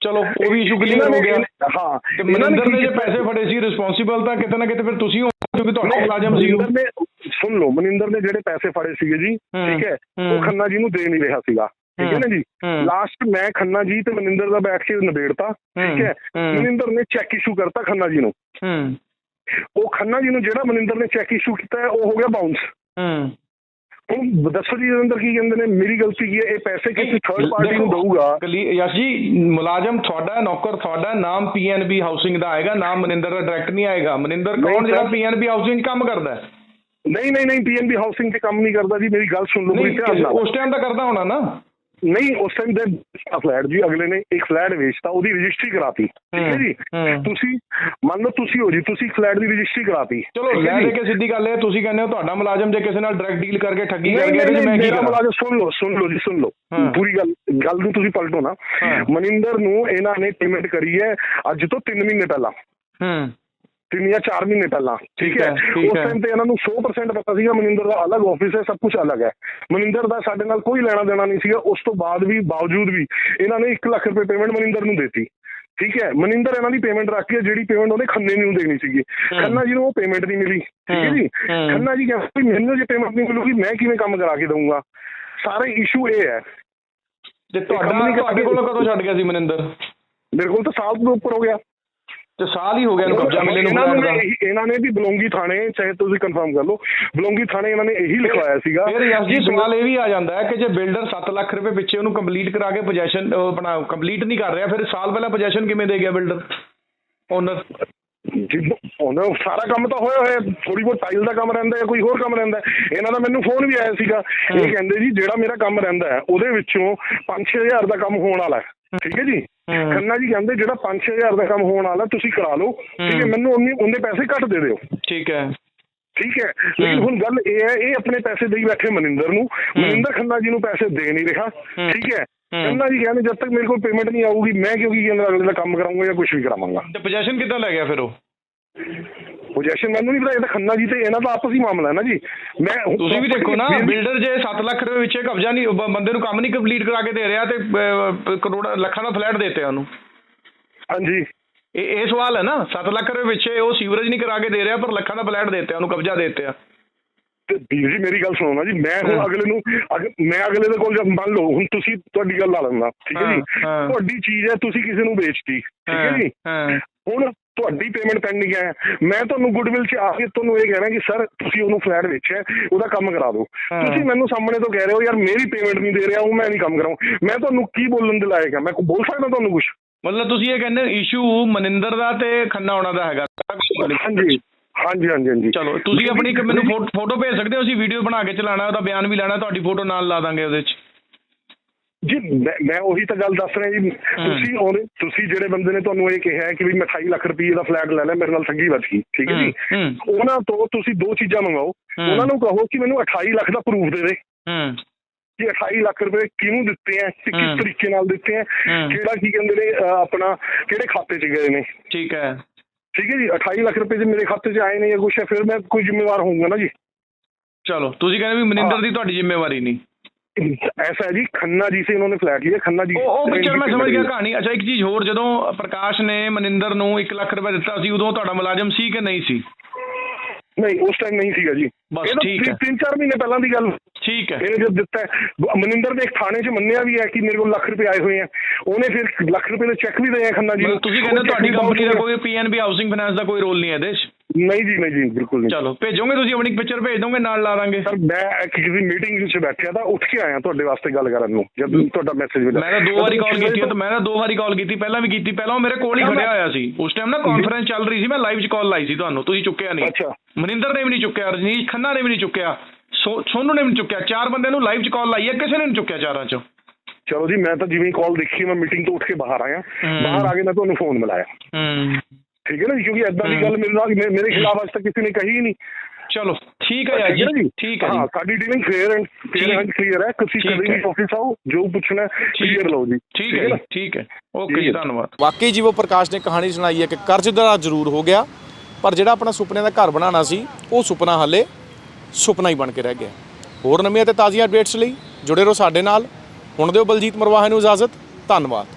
S4: ਚਲੋ ਉਹ ਵੀ ਇਸ਼ੂ ਕਲੀਅਰ ਹੋ ਗਿਆ
S5: ਹਾਂ
S4: ਤੇ ਮਨਿੰਦਰ ਨੇ ਜੇ? ਪੈਸੇ ਫੜੇ ਸੀ ਰਿਸਪੌਂਸਿਬਲ ਤਾਂ ਕਿਤੇ ਨਾ ਕਿਤੇ ਫਿਰ ਤੁਸੀਂ ਹੋ ਕਿਉਂਕਿ ਤੁਹਾਡਾ ਮੁਲਾਜ਼ਮ ਸੀ ਉਹ।
S5: ਮਨਿੰਦਰ ਨੇ ਸੁਣ ਲਓ ਮਨਿੰਦਰ ਨੇ ਜਿਹੜੇ ਪੈਸੇ ਫੜੇ ਸੀਗੇ ਜੀ ਠੀਕ ਹੈ। ਉਹ ਖੰਨਾ ਜੀ ਨੂੰ ਦੇ ਨਹੀਂ ਰਿਹਾ ਸੀਗਾ ਠੀਕ ਹੈ ਨਾ ਜੀ। ਲਾਸਟ ਮੈਂ ਖੰਨਾ ਜੀ ਤੇ ਮਨਿੰਦਰ ਦਾ ਬੈਠ ਕੇ ਨਿਬੇੜਤਾ ਠੀਕ ਹੈ। ਮਨਿੰਦਰ ਨੇ ਚੈੱਕ ਇਸ਼ੂ ਕਰਤਾ ਖੰਨਾ ਜੀ ਨੂੰ
S4: ਹੂੰ
S5: ਉਹ ਖੰਨਾ ਜੀ ਨੂੰ ਜਿਹੜਾ ਮਨਿੰਦਰ ਨੇ ਚੈੱਕ ਇਸ਼ੂ ਕੀਤਾ ਉਹ ਹੋ ਗਿਆ ਬਾਉਂਸ
S4: ਹੂੰ
S5: ਹੁਣ ਦੱਸੋ ਜੀ ਅੰਦਰ ਕੀ ਕਹਿੰਦੇ ਨੇ? ਮੇਰੀ ਗਲਤੀ ਕੀ ਹੈ ਇਹ ਪੈਸੇ ਕਿਸੇ ਥਰਡ ਪਾਰਟੀ ਨੂੰ ਦਊਗਾ।
S4: ਯਸ਼ ਜੀ ਮੁਲਾਜ਼ਮ ਤੁਹਾਡਾ ਨੌਕਰ ਤੁਹਾਡਾ ਨਾਮ ਪੀਐਨਬੀ ਹਾਊਸਿੰਗ ਦਾ ਆਏਗਾ ਨਾਮ ਮਨਿੰਦਰ ਦਾ ਡਾਇਰੈਕਟ ਨਹੀਂ ਆਏਗਾ। ਮਨਿੰਦਰ ਕੌਣ ਜਿਹੜਾ। ਪੀਐਨਬੀ ਹਾਊਸਿੰਗ ਕੰਮ ਕਰਦਾ ਹੈ?
S5: ਨਹੀਂ ਨਹੀਂ ਨਹੀਂ ਪੀਐਨਬੀ ਹਾਊਸਿੰਗ ਤੇ ਕੰਮ ਨਹੀਂ ਕਰਦਾ ਜੀ ਮੇਰੀ ਗੱਲ ਸੁਣ ਲਓ
S4: ਨਹੀਂ
S5: ਧਿਆਨ ਨਾਲ।
S4: ਉਸ ਟਾਈਮ ਤਾਂ ਕਰਦਾ ਹੋਣਾ ਨਾ।
S5: ਨਹੀਂ ਉਸ ਟਾਈਮ ਦੇ ਫਲੈਟ ਜੀ ਅਗਲੇ ਨੇ ਇੱਕ ਫਲੈਟ ਵੇਚਤਾ ਉਹਦੀ ਰਜਿਸਟਰੀ ਕਰਾਤੀ ਠੀਕ ਹੈ ਜੀ। ਤੁਸੀਂ ਮੰਨ ਲਓ ਤੁਸੀਂ ਹੋ ਜੀ ਤੁਸੀਂ ਫਲੈਟ ਦੀ ਰਜਿਸਟਰੀ ਕਰਾਤੀ
S4: ਚਲੋ ਲੈ? ਦੇ ਕੇ ਸਿੱਧੀ ਗੱਲ ਹੈ ਤੁਸੀਂ ਕਹਿੰਦੇ ਹੋ ਤੁਹਾਡਾ ਮੁਲਾਜ਼ਮ ਜੇ ਕਿਸੇ ਨਾਲ ਡਾਇਰੈਕਟ ਡੀਲ ਕਰਕੇ ਠੱਗੀ ਕਰ ਗਿਆ ਤੇ ਮੈਂ ਕੀ ਕਰਾਂ
S5: ਮੁਲਾਜ਼ਮ ਸੁਣ ਲਓ ਸੁਣ ਲਓ ਜੀ ਸੁਣ ਲਓ। ਪੂਰੀ ਗੱਲ ਗੱਲ ਨੂੰ ਤੁਸੀਂ ਪਲਟੋ ਨਾ। ਮਨਿੰਦਰ ਨੂੰ ਇਹਨਾਂ ਨੇ ਪੇਮੈਂਟ ਕਰੀ ਹੈ ਅੱਜ ਤੋਂ 3 ਮਹੀਨੇ ਪਹਿਲਾਂ
S4: ਹੂੰ
S5: ਤਿੰਨ ਜਾਂ 4 ਮਹੀਨੇ ਪਹਿਲਾਂ ਠੀਕ ਹੈ? ਉਸ। ਟਾਈਮ ਤੇ ਇਹਨਾਂ ਨੂੰ 100% ਪਤਾ ਸੀਗਾ ਮਨਿੰਦਰ ਦਾ ਅਲੱਗ ਆਫਿਸ ਹੈ ਸਭ ਕੁਝ ਅਲੱਗ ਹੈ। ਮਨਿੰਦਰ ਦਾ ਸਾਡੇ ਨਾਲ ਕੋਈ ਲੈਣਾ ਦੇਣਾ ਨਹੀਂ ਸੀਗਾ ਉਸ ਤੋਂ ਬਾਅਦ ਵੀ ਬਾਵਜੂਦ ਵੀ ਇਹਨਾਂ ਨੇ 1 ਲੱਖ ਰੁਪਏ ਪੇਮੈਂਟ ਮਨਿੰਦਰ ਨੂੰ ਦਿੱਤੀ। ਠੀਕ ਹੈ? ਮਨਿੰਦਰ ਇਹਨਾਂ ਦੀ ਪੇਮੈਂਟ ਰੱਖ ਕੇ ਜਿਹੜੀ ਪੇਮੈਂਟ ਉਹਨੇ ਖੰਨੇ ਨੂੰ ਦੇਣੀ ਸੀਗੀ। ਖੰਨਾ ਜੀ ਨੂੰ ਉਹ ਪੇਮੈਂਟ ਨਹੀਂ ਮਿਲੀ ਠੀਕ ਹੈ ਜੀ। ਖੰਨਾ ਜੀ ਕਹਿੰਦੇ ਵੀ ਮੈਨੂੰ ਜੇ ਪੇਮੈਂਟ ਨਹੀਂ ਮਿਲੂਗੀ ਮੈਂ ਕਿਵੇਂ ਕੰਮ ਕਰਾ ਕੇ ਦਊਂਗਾ? ਸਾਰਾ ਇਸ਼ੂ ਇਹ ਹੈ।
S4: ਤੇ ਤੁਹਾਡਾ ਤੁਹਾਡੇ ਕੋਲੋਂ ਕਦੋਂ ਛੱਡ ਗਿਆ ਸੀ ਮਨਿੰਦਰ?
S5: ਮੇਰੇ ਕੋਲ ਤਾਂ ਸਾਲ ਤੋਂ ਉੱਪਰ ਹੋ ਗਿਆ।
S4: ਤੇ ਸਾਲ ਹੀ ਹੋ ਗਿਆ ਇਹਨੂੰ ਕਬਜ਼ਾ ਮਿਲੇ ਨੂੰ
S5: ਇਹਨਾਂ ਨੇ ਇਹਨਾਂ ਨੇ ਵੀ ਬਲੌਂਗੀ ਥਾਣੇ ਚਾਹੇ ਤੁਸੀਂ ਕਨਫਰਮ ਕਰ ਲਓ ਬਲੌਂਗੀ ਥਾਣੇ ਇਹਨਾਂ ਨੇ ਇਹੀ ਲਿਖਵਾਇਆ ਸੀਗਾ
S4: ਫਿਰ ਯਸ ਜੀ ਸਵਾਲ ਇਹ ਵੀ ਆ ਜਾਂਦਾ ਹੈ ਕਿ ਜੇ ਬਿਲਡਰ 7 ਲੱਖ ਰੁਪਏ ਪਿੱਛੇ ਉਹਨੂੰ ਕੰਪਲੀਟ ਕਰਾ ਕੇ ਪੋਜੀਸ਼ਨ ਆਪਣਾ ਕੰਪਲੀਟ ਨਹੀਂ ਕਰ ਰਿਹਾ ਫਿਰ ਸਾਲ ਪਹਿਲਾਂ ਪੋਜੀਸ਼ਨ ਕਿਵੇਂ ਦੇ ਗਿਆ ਬਿਲਡਰ? ਓਨਰ
S5: ਉਹਨਾਂ ਸਾਰਾ ਕੰਮ ਤਾਂ ਹੋਇਆ ਹੋਇਆ ਥੋੜੀ ਬਹੁਤ ਟਾਈਲ ਦਾ ਕੰਮ ਰਹਿੰਦਾ ਹੈ ਕੋਈ ਹੋਰ ਕੰਮ ਰਹਿੰਦਾ ਹੈ। ਇਹਨਾਂ ਦਾ ਮੈਨੂੰ ਫੋਨ ਵੀ ਆਇਆ ਸੀਗਾ। ਇਹ ਕਹਿੰਦੇ ਜੀ ਜਿਹੜਾ ਮੇਰਾ ਕੰਮ ਰਹਿੰਦਾ ਹੈ ਉਹਦੇ ਵਿੱਚੋਂ 5-6000 ਦਾ ਕੰਮ ਹੋਣ ਵਾਲਾ ਹੈ। ਠੀਕ ਹੈ ਜੀ। ਖੰਨਾ ਜੀ ਕਹਿੰਦੇ ਜਿਹੜਾ 5-6000 ਦਾ ਕੰਮ ਹੋਣ ਵਾਲਾ ਤੁਸੀਂ ਕਰਾ ਲਓ। ਠੀਕ ਹੈ। ਮੈਨੂੰ ਉਹਨੇ ਉਹਨੇ ਪੈਸੇ ਘੱਟ ਦੇ ਦਿਓ।
S4: ਠੀਕ ਹੈ।
S5: ਠੀਕ ਹੈ? ਲੇਕਿਨ ਹੁਣ ਗੱਲ ਇਹ ਹੈ ਇਹ ਆਪਣੇ ਪੈਸੇ ਦੇਈ ਬੈਠੇ ਮਨਿੰਦਰ ਨੂੰ। ਮਨਿੰਦਰ ਖੰਨਾ ਜੀ ਨੂੰ ਪੈਸੇ ਦੇ ਨਹੀਂ ਰਿਹਾ। ਠੀਕ ਹੈ। ਖੰਨਾ ਜੀ ਕਹਿੰਦੇ ਜਦ ਤੱਕ ਮੇਰੇ ਕੋਲ ਪੇਮੈਂਟ ਨਹੀਂ ਆਊਗੀ ਮੈਂ ਕਿਉਂਕਿ ਅਗਲੇ ਦਾ ਕੰਮ ਕਰਾਉਂਗਾ ਜਾਂ ਕੁਝ ਵੀ ਕਰਾਵਾਂਗਾ?
S4: ਤੇ ਪੋਜੀਸ਼ਨ ਕਿੱਦਾਂ ਲੈ ਗਿਆ ਫਿਰ ਉਹ?
S5: ਪੋਜੀਸ਼ਨ ਮੈਨੂੰ ਨਹੀਂ ਪਤਾ ਇਹ ਤਾਂ ਖੰਨਾ ਜੀ ਤੇ ਇਹਨਾਂ ਦਾ ਆਪਸ ਮਾਮਲਾ ਹੈ ਨਾ ਜੀ। ਮੈਂ
S4: ਤੁਸੀਂ ਵੀ ਦੇਖੋ ਨਾ ਬਿਲਡਰ ਜੇ 7 ਲੱਖ ਰੁਪਏ ਵਿੱਚ ਕਬਜ਼ਾ ਨਹੀਂ ਬੰਦੇ ਨੂੰ ਕੰਮ ਨਹੀਂ ਕੰਪਲੀਟ ਕਰਾ ਕੇ ਦੇ ਰਿਹਾ ਤੇ ਕਰੋੜਾਂ ਲੱਖਾਂ ਦਾ ਫਲੈਟ ਦੇਤੇ ਉਹਨੂੰ।
S5: ਹਾਂਜੀ।
S4: ਇਹ ਇਹ ਸਵਾਲ ਹੈ ਨਾ 7 ਲੱਖ ਰੁਪਏ ਵਿੱਚ ਉਹ ਸੀਵਰੇਜ ਨਹੀਂ ਕਰਾ ਕੇ ਦੇ ਰਿਹਾ ਪਰ ਲੱਖਾਂ ਦਾ ਫਲੈਟ ਦੇਤੇ ਉਹਨੂੰ ਕਬਜ਼ਾ ਦੇਤੇ ਆ।
S5: ਤੇ ਵੀਰ ਜੀ ਮੇਰੀ ਗੱਲ ਸੁਣੋ ਨਾ ਜੀ ਮੈਂ ਹੁਣ। ਅਗਲੇ ਨੂੰ ਮੈਂ ਅਗਲੇ ਦੇ ਕੋਲ ਜਦ ਮੰਨ ਲਓ ਹੁਣ ਤੁਸੀਂ ਤੁਹਾਡੀ ਗੱਲ ਲਾ ਲੈਂਦਾ ਠੀਕ ਹੈ ਜੀ। ਤੁਹਾਡੀ ਚੀਜ਼ ਹੈ ਤੁਸੀਂ ਕਿਸੇ ਨੂੰ ਵੇਚਤੀ ਠੀਕ ਹੈ ਜੀ?
S4: ਹਾਂ।
S5: ਹੁਣ ਤੁਹਾਡੀ ਪੇਮੈਂਟ ਪੈਂਡਿੰਗ ਹੈ। ਮੈਂ ਤੁਹਾਨੂੰ ਗੁੱਡਵਿਲ 'ਚ ਆ ਕੇ ਤੁਹਾਨੂੰ ਇਹ ਕਹਿਣਾ ਕਿ ਸਰ ਤੁਸੀਂ ਉਹਨੂੰ ਫਲੈਟ ਵੇਚਿਆ ਉਹਦਾ ਕੰਮ ਕਰਾ ਦਿਓ। ਤੁਸੀਂ ਮੈਨੂੰ ਸਾਹਮਣੇ ਤੋਂ ਕਹਿ ਰਹੇ ਹੋ ਯਾਰ ਮੇਰੀ ਪੇਮੈਂਟ ਨਹੀਂ ਦੇ ਰਿਹਾ ਉਹ ਮੈਂ ਨਹੀਂ ਕੰਮ ਕਰਾਉਂ। ਮੈਂ ਤੁਹਾਨੂੰ ਕੀ ਬੋਲਣ ਦੇ ਲਾਇਕ ਹਾਂ? ਮੈਂ ਬੋਲ ਸਕਦਾ ਤੁਹਾਨੂੰ ਕੁਝ
S4: ਮਤਲਬ ਤੁਸੀਂ ਇਹ ਕਹਿੰਦੇ ਇਸ਼ੂ ਮਨਿੰਦਰ ਦਾ ਤੇ ਖੰਨਾ ਹੋਣਾ ਦਾ ਹੈਗਾ।
S5: ਹਾਂਜੀ। ਹਾਂਜੀ ਹਾਂਜੀ ਹਾਂਜੀ।
S4: ਚਲੋ ਤੁਸੀਂ ਆਪਣੀ ਇੱਕ ਮੈਨੂੰ ਫੋਟੋ ਭੇਜ ਸਕਦੇ ਹੋ ਅਸੀਂ ਵੀਡੀਓ ਬਣਾ ਕੇ ਚਲਾਣਾ ਉਹਦਾ ਬਿਆਨ ਵੀ ਲੈਣਾ ਤੁਹਾਡੀ ਫੋਟੋ ਨਾਲ ਲਾ ਦਾਂਗੇ ਉਹਦੇ 'ਚ।
S5: ਜੀ ਮੈਂ ਮੈਂ ਉਹੀ ਤਾਂ ਗੱਲ ਦੱਸ ਰਿਹਾ ਜੀ। ਤੁਸੀਂ ਉਹਨੇ ਤੁਸੀਂ ਜਿਹੜੇ ਬੰਦੇ ਨੇ ਤੁਹਾਨੂੰ ਇਹ ਕਿਹਾ ਕਿ ਵੀ ਮੈਂ 28 ਲੱਖ ਰੁਪਏ ਦਾ ਫਲੈਟ ਲੈ ਲਿਆ ਮੇਰੇ ਨਾਲ ਠੱਗੀ ਵੱਜ ਗਈ ਠੀਕ ਹੈ ਜੀ। ਉਹਨਾਂ ਤੋਂ ਤੁਸੀਂ ਦੋ ਚੀਜ਼ਾਂ ਮੰਗਾਓ। ਉਹਨਾਂ ਨੂੰ ਕਹੋ ਕਿ ਮੈਨੂੰ 28 ਲੱਖ ਦਾ ਪ੍ਰੂਫ ਦੇ ਦੇ।
S4: ਹੂੰ।
S5: ਕਿ 28 ਲੱਖ ਰੁਪਏ ਕਿਹਨੂੰ ਦਿੱਤੇ ਆ ਤੇ। ਕਿਸ ਤਰੀਕੇ ਨਾਲ ਦਿੱਤੇ ਆ। ਕਿਹੜਾ ਕੀ ਕਹਿੰਦੇ ਨੇ ਆਪਣਾ ਕਿਹੜੇ ਖਾਤੇ 'ਚ ਗਏ ਨੇ।
S4: ਠੀਕ ਹੈ।
S5: ਠੀਕ ਹੈ ਜੀ 28 ਲੱਖ ਰੁਪਏ ਜੇ ਮੇਰੇ ਖਾਤੇ 'ਚ ਆਏ ਨੇ ਜਾਂ ਕੁਛ ਹੈ ਫਿਰ ਮੈਂ ਕੋਈ ਜ਼ਿੰਮੇਵਾਰ ਹੋਊਂਗਾ ਨਾ ਜੀ।
S4: ਚਲੋ ਤੁਸੀਂ ਕਹਿੰਦੇ ਵੀ ਮਨਿੰਦਰ ਦੀ ਤੁਹਾਡੀ ਜ਼ਿੰਮੇਵਾਰੀ ਨਹੀਂ।
S5: ऐसा है जी खन्ना जी से इन्होंने फ्लैट लिया खन्ना जी
S4: ਉਹ ਉਹ ਪਿਕਚਰ ਮੈਂ ਸਮਝ ਗਿਆ
S5: का
S4: ਕਹਾਣੀ ਅੱਛਾ ਇੱਕ ਚੀਜ਼ ਹੋਰ ਜਦੋਂ ਪ੍ਰਕਾਸ਼ ਨੇ ਮਨਿੰਦਰ ਨੂੰ 1 ਲੱਖ ਰੁਪਏ ਦਿੱਤਾ ਸੀ ਉਦੋਂ ਤੁਹਾਡਾ ਮੁਲਾਜ਼ਮ ਸੀ ਕਿ ਨਹੀਂ ਸੀ
S5: नहीं उस टाइम नहीं सीगा जी
S4: बस
S5: ये तो
S4: ठीक है।
S5: तीन चार महीने पहला की गल
S4: ਠੀਕ ਹੈ
S5: ਇਹਨੇ ਜਦ ਦਿੱਤਾ ਹੈ ਮਨਿੰਦਰ ਦੇ ਇੱਕ ਥਾਣੇ 'ਚ ਮੰਨਿਆ ਵੀ ਹੈ ਕਿ ਮੇਰੇ ਕੋਲ ਲੱਖ ਰੁਪਏ ਆਏ ਹੋਏ ਆ ਉਹਨੇ ਫਿਰ ਲੱਖ ਰੁਪਏ ਦੇ ਚੈੱਕ ਵੀ ਦੇ ਆ ਖੰਨਾ ਜੀ ਨੂੰ
S4: ਮਤਲਬ ਤੁਸੀਂ ਕਹਿੰਦੇ
S5: ਉਹ
S4: ਤੁਹਾਡੀ
S5: check ਵੀ
S4: ਕੰਪਨੀ ਦਾ
S5: bounce
S4: ਕੋਈ ਪੀਐਨਬੀ ਹਾਊਸਿੰਗ ਫਾਈਨਾਂਸ ਦਾ ਕੋਈ ਰੋਲ ਨਹੀਂ ਹੈ ਇਹਦੇ 'ਚ
S5: ਨਹੀਂ ਜੀ ਨਹੀਂ ਜੀ ਬਿਲਕੁਲ ਨਹੀਂ।
S4: ਚਲੋ ਭੇਜੋਗੇ ਤੁਸੀਂ ਆਪਣੀ ਪਿਕਚਰ ਭੇਜ ਦੋਗੇ ਨਾਲ ਲਾ ਦਾਂਗੇ।
S5: ਸਰ ਮੈਂ ਕਿਸੇ ਮੀਟਿੰਗ ਵਿੱਚ ਬੈਠਿਆ ਤਾਂ ਉੱਠ ਕੇ ਆਇਆ ਤੁਹਾਡੇ ਵਾਸਤੇ ਗੱਲ ਕਰਨ ਨੂੰ ਜਦ ਤੁਹਾਡਾ ਮੈਸੇਜ ਮਿਲਿਆ।
S4: ਮੈਂ ਤਾਂ ਦੋ ਵਾਰੀ ਕਾਲ ਕੀਤੀ ਤਾਂ ਮੈਂ ਤਾਂ ਦੋ ਵਾਰੀ ਕਾਲ ਕੀਤੀ ਪਹਿਲਾਂ ਵੀ ਕੀਤੀ ਪਹਿਲਾਂ ਉਹ ਮੇਰੇ ਕੋਲ ਹੀ ਖੜਿਆ ਹੋਇਆ ਸੀ। ਉਸ ਟਾਈਮ ਨਾ ਕਾਨਫਰੰਸ ਚੱਲ ਰਹੀ ਸੀ ਮੈਂ ਲਾਈਵ 'ਚ ਕਾਲ ਲਾਈ ਸੀ ਤੁਹਾਨੂੰ ਤੁਸੀਂ ਚੁੱਕਿਆ ਨਹੀਂ।
S5: ਅੱਛਾ।
S4: ਮਨਿੰਦਰ ਨੇ ਵੀ ਨਹੀਂ ਚੁੱਕਿਆ ਰਜਨੀਸ਼ ਖੰਨਾ ਨੇ ਵੀ ਨਹੀਂ ਚੁੱਕਿਆ ਸੋਨੂ ਨੇ ਵੀ ਨਹੀਂ ਚੁੱਕਿਆ ਚਾਰ ਬੰਦੇ ਨੂੰ ਲਾਈਵ 'ਚ ਕਾਲ ਲਾਈ ਹੈ ਕਿਸੇ ਨੇ ਨਹੀਂ ਚੁੱਕਿਆ ਚਾਰਾਂ 'ਚੋਂ।
S5: ਚਲੋ ਜੀ ਮੈਂ ਤਾਂ ਜਿਵੇਂ ਕਾਲ ਦੇਖੀ ਮੈਂ ਮੀਟਿੰਗ ਤੋਂ ਉੱਠ ਕੇ ਬਾਹਰ ਆਇਆ। ਬਾਹਰ ਆ ਕੇ ਮੈਂ ਤੁਹਾਨੂੰ ਫੋਨ ਮਿਲਾਇਆ।
S4: ਹੂੰ।
S5: ਠੀਕ ਹੈ ਨਾ ਜੀ ਕਿਉਂਕਿ ਐਦਾਂ ਦੀ ਗੱਲ ਮੇਰੇ ਨਾਲ ਮੇਰੇ ਖਿਲਾਫ ਅੱਜ ਤੱਕ ਕਿਸੇ ਨੇ ਕਹੀ ਨਹੀਂ।
S4: ਚਲੋ ਠੀਕ ਹੈ ਯਾਰ ਜੀ
S5: ਜੀ?
S4: ਠੀਕ ਹੈ
S5: ਹਾਂ
S4: ਜੀ
S5: ਸਾਡੀ dealing fair and
S4: fair.
S5: And clear ਹੈ। ਤੁਸੀਂ ਕਦੇ ਵੀ। ਆਫਿਸ ਆਓ ਜੋ ਪੁੱਛਣਾ ਕਲੀਅਰ ਲਓ ਜੀ।
S4: ਠੀਕ ਹੈ? ਜੀ ਠੀਕ ਹੈ। ਓਕੇ ਜੀ। ਧੰਨਵਾਦ।
S1: ਵਾਕਈ ਜੀਵੋ ਪ੍ਰਕਾਸ਼ ਨੇ ਕਹਾਣੀ ਸੁਣਾਈ ਹੈ ਕਿ ਕਰਜ਼ਦਾਰ ਜ਼ਰੂਰ ਹੋ ਗਿਆ ਪਰ ਜਿਹੜਾ ਆਪਣਾ ਸੁਪਨੇ ਦਾ ਘਰ ਬਣਾਉਣਾ ਸੀ ਉਹ ਸੁਪਨਾ ਹਲੇ ਸੁਪਨਾ ਹੀ ਬਣ ਕੇ ਰਹਿ ਗਿਆ। ਹੋਰ ਨਵੀਆਂ ਤੇ ਤਾਜ਼ੀਆਂ ਅਪਡੇਟਸ ਲਈ ਜੁੜੇ ਰਹੋ ਸਾਡੇ ਨਾਲ। ਹੁਣ ਦਿਓ ਬਲਜੀਤ ਮਰਵਾਹਾ ਨੂੰ ਇਜਾਜ਼ਤ। ਧੰਨਵਾਦ।